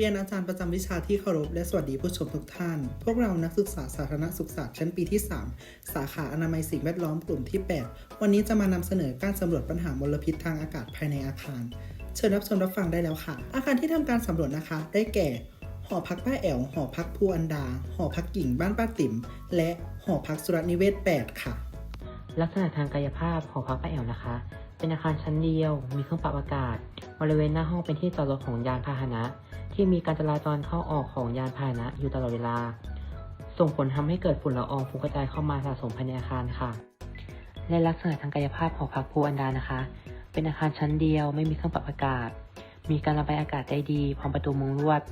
เรียนอาจารย์ประจำวิชาที่เคารพและสวัสดีผู้ชมทุกท่าน พวกเรานักศึกษาสาธารณสุขศาสตร์ชั้นปีที่ 3 สาขาอนามัยสิ่งแวดล้อมกลุ่มที่ 8 วันนี้จะมานำเสนอการสำรวจปัญหามลพิษทางอากาศภายในอาคาร เชิญรับชมรับฟังได้แล้วค่ะ อาคารที่ทำการสำรวจนะคะ ได้แก่ หอพักป้าแอวหอพักภูอันดา หอพักหญิงบ้านป้าติ๋ม และหอพักสุรนิเวศ 8 ค่ะ ลักษณะทางกายภาพหอพักป้าแอวนะคะ เป็นอาคารชั้นเดียว มีเครื่องปรับอากาศ บริเวณหน้าห้องเป็นที่จอดรถของยานพาหนะ ที่มีการจราจรเข้าออกของยานพาหนะอยู่ตลอดเวลา ส่งผลทำให้เกิดฝุ่นละอองฟุ้งกระจายเข้ามาสะสมภายในอาคารค่ะ และลักษณะทางกายภาพหองพักภูอันดานะคะ เป็นอาคารชั้นเดียว ไม่มีเครื่องปรับอากาศ มีการระบายอากาศได้ดี พร้อมประตูมุงลวด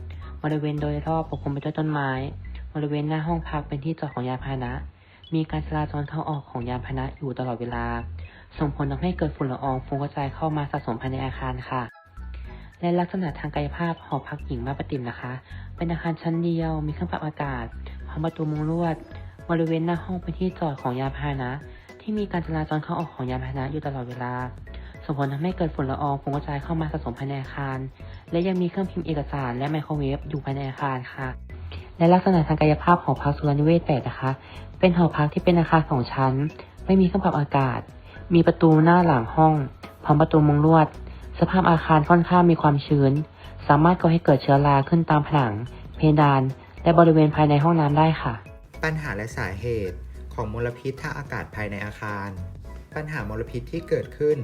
บริเวณโดยรอบปกคลุมไปด้วยต้นไม้ บริเวณหน้าห้องพักเป็นที่จอดของยานพาหนะ มีการจราจรเข้าออกของยานพาหนะอยู่ตลอดเวลา ส่งผลทำให้เกิดฝุ่นละอองฟุ้งกระจายเข้ามาสะสมภายในอาคารค่ะ และลักษณะทางกายภาพหอพักหญิงบ้านปติมนะคะ เป็นอาคารชั้นเดียว มีเครื่องปรับอากาศพร้อมประตูมุงลวด บริเวณหน้าห้องเป็นที่จอดของยานพาหนะ ที่มีการจราจรเข้าออกของยานพาหนะอยู่ตลอดเวลา ส่งผลทำให้เกิดฝุ่นละอองฟุ้งกระจายเข้ามาสะสมภายในอาคาร และยังมีเครื่องพิมพ์เอกสารและไมโครเวฟอยู่ภายในอาคารค่ะและลักษณะทางกายภาพหอพักสุรนิเวศ8นะคะ เป็นหอพักที่เป็นอาคารสองชั้น ไม่มีเครื่องปรับอากาศ มีประตูหน้าหลังห้อง พร้อมประตูมุงลวด สภาพอาคารค่อนข้างมีความชื้น สามารถก่อให้เกิดเชื้อราขึ้นตามผนัง เพดาน และบริเวณภายในห้องน้ำได้ค่ะ ปัญหาและสาเหตุของมลพิษทางอากาศภายในอาคาร ปัญหามลพิษที่เกิดขึ้น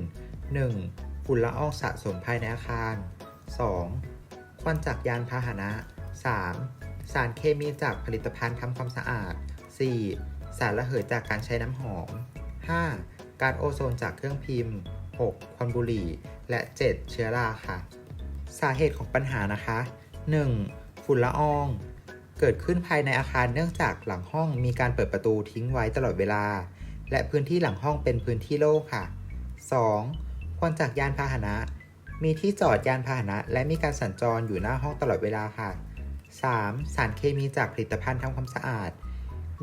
1. ฝุ่นละอองสะสมภายในอาคาร 2. ควันจากยานพาหนะ 3. สารเคมีจากผลิตภัณฑ์ทำความสะอาด 4. สารระเหยจากการใช้น้ำหอม 5. การโอโซนจากเครื่องพิมพ์ 6. ควันบุหรี่ และ 7. เชื้อราค่ะ สาเหตุของปัญหานะคะ 1. ฝุ่นละออง เกิดขึ้นภายในอาคารเนื่องจากหลังห้องมีการเปิดประตูทิ้งไว้ตลอดเวลา และพื้นที่หลังห้องเป็นพื้นที่โล่งค่ะ 2. ควันจากยานพาหนะ มีที่จอดยานพาหนะ และมีการสัญจรอยู่หน้าห้องตลอดเวลาค่ะ 3. สารเคมีจากผลิตภัณฑ์ทำความสะอาด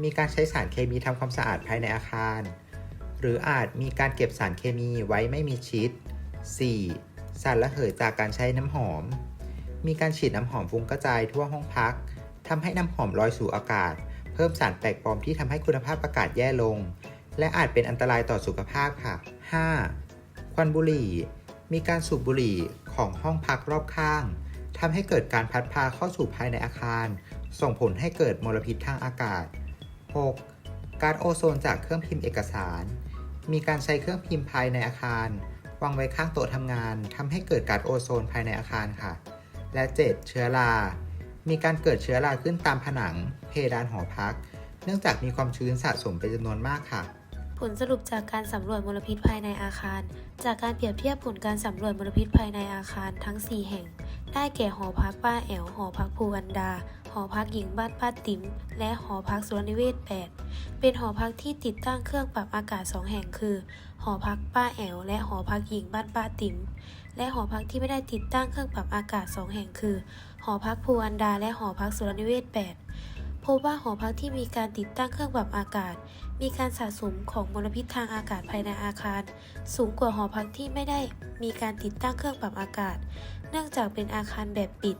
มีการใช้สารเคมีทำความสะอาดภายในอาคาร หรืออาจมีการเก็บสารเคมีไว้ไม่มีชิด 4. สารระเหยจากการใช้น้ำหอม มีการฉีดน้ำหอมฟุ้งกระจายทั่วห้องพักทำให้น้ำหอมลอยสู่อากาศ เพิ่มสารแปลกปลอมที่ทำให้คุณภาพอากาศแย่ลง และอาจเป็นอันตรายต่อสุขภาพค่ะ 5. ควันบุหรี่ มีการสูบบุหรี่ของห้องพักรอบข้างทำให้เกิดการพัดพาเข้าสู่ภายในอาคาร ส่งผลให้เกิดมลพิษทางอากาศ 6. การโอโซนจากเครื่องพิมพ์เอกสาร มีการใช้เครื่องพิมพ์ภายในอาคาร วางไว้ข้างโต๊ะทำงาน ทำให้เกิดการโอโซนภายในอาคารค่ะ และ 7. เชื้อรา มีการเกิดเชื้อราขึ้นตามผนัง เพดานหอพัก เนื่องจากมีความชื้นสะสมเป็นจำนวนมากค่ะ ผลสรุปจากการสำรวจมลพิษภายในอาคาร จากการเปรียบเทียบผลการสำรวจมลพิษภายในอาคารทั้ง 4 แห่ง ได้แก่หอพักป้าแอวหอพักภูอันดา หอพักหญิงบ้านป้าติ๋ม และหอพักสุรนิเวศ 8 เป็นหอพักที่ติดตั้งเครื่องปรับอากาศ 2 แห่งคือ หอพักป้าแอว และหอพักหญิงบ้านป้าติ๋ม และหอพักที่ไม่ได้ติดตั้งเครื่องปรับอากาศ 2 แห่งคือ หอพักภูอันดา และหอพักสุรนิเวศ 8 บว่าหอพักที่มีการติดตั้งเครื่องปรับอากาศ มีการสะสมของมลพิษทางอากาศภายในอาคาร สูงกว่าหอพักที่ไม่ได้มีการติดตั้งเครื่องปรับอากาศ เนื่องจากเป็นอาคารแบบปิด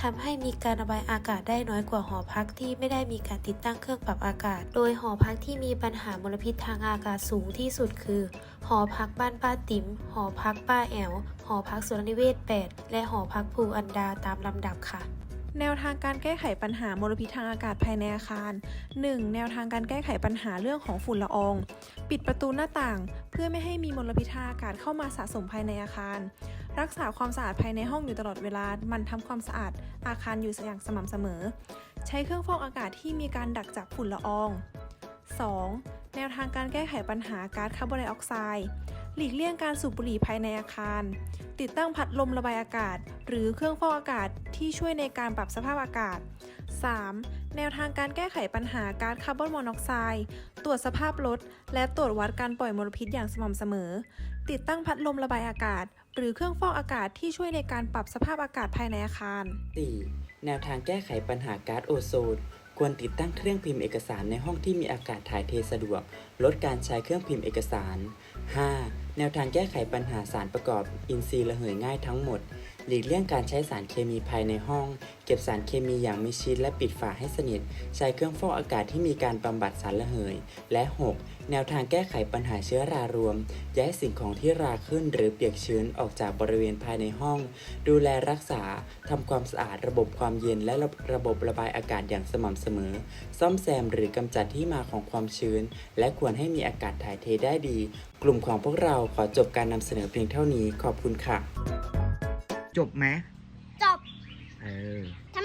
ทำให้มีการระบายอากาศได้น้อยกว่าหอพักที่ไม่ได้มีการติดตั้งเครื่องปรับอากาศ โดยหอพักที่มีปัญหามลพิษทางอากาศสูงที่สุดคือ หอพักบ้านป้าติ๋ม หอพักป้าแอว หอพักสุรนิเวศ 8 และหอพักภูอันดาตามลำดับค่ะ แนวทางการแก้ไขปัญหามลพิษทางอากาศภายในอาคาร 1. แนวทางการแก้ไขปัญหาเรื่องของฝุ่นละออง ปิดประตูหน้าต่าง เพื่อไม่ให้มีมลพิษทางอากาศเข้ามาสะสมภายในอาคาร รักษาความสะอาดภายในห้องอยู่ตลอดเวลา มันทำความสะอาดอาคารอยู่อย่างสม่ำเสมอ ใช้เครื่องฟอกอากาศที่มีการดักจับฝุ่นละออง 2. แนวทางการแก้ไขปัญหาก๊าซคาร์บอนไดออกไซด์ หลีกเลี่ยงการสูบบุหรี่ภายในอาคาร ติดตั้งพัดลมระบายอากาศ หรือเครื่องฟอกอากาศที่ช่วยในการปรับสภาพอากาศ 3. แนวทางการแก้ไขปัญหาก๊าซคาร์บอนมอนอกไซด์ ตรวจสภาพรถ และตรวจวัดการปล่อยมลพิษอย่างสม่ำเสมอ ติดตั้งพัดลมระบายอากาศ หรือเครื่องฟอกอากาศที่ช่วยในการปรับสภาพอากาศภายในอาคาร 4. แนวทางแก้ไขปัญหาก๊าซโอโซน ควรติดตั้งเครื่องพิมพ์เอกสารในห้องที่มีอากาศถ่ายเทสะดวก ลดการใช้เครื่องพิมพ์เอกสาร 5. แนวทางแก้ไขปัญหาสารประกอบอินทรีย์ระเหยง่ายทั้งหมด หลีกเลี่ยงการใช้สารเคมีภายในห้อง เก็บสารเคมีอย่างมิชิดและปิดฝาให้สนิท ใช้เครื่องฟอกอากาศที่มีการบำบัดสารระเหย และ 6. แนวทางแก้ไขปัญหาเชื้อรารวม ย้ายสิ่งของที่ราขึ้นหรือเปียกชื้นออกจากบริเวณภายในห้อง ดูแลรักษาทำความสะอาดระบบความเย็นและระระบบระบายอากาศอย่างสม่ำเสมอ ซ่อมแซมหรือกำจัดที่มาของความชื้น และควรให้มีอากาศถ่ายเทได้ดี กลุ่มของพวกเราขอจบการนำเสนอเพียงเท่านี้ขอบคุณค่ะ จบไหมจบ เออ ทำ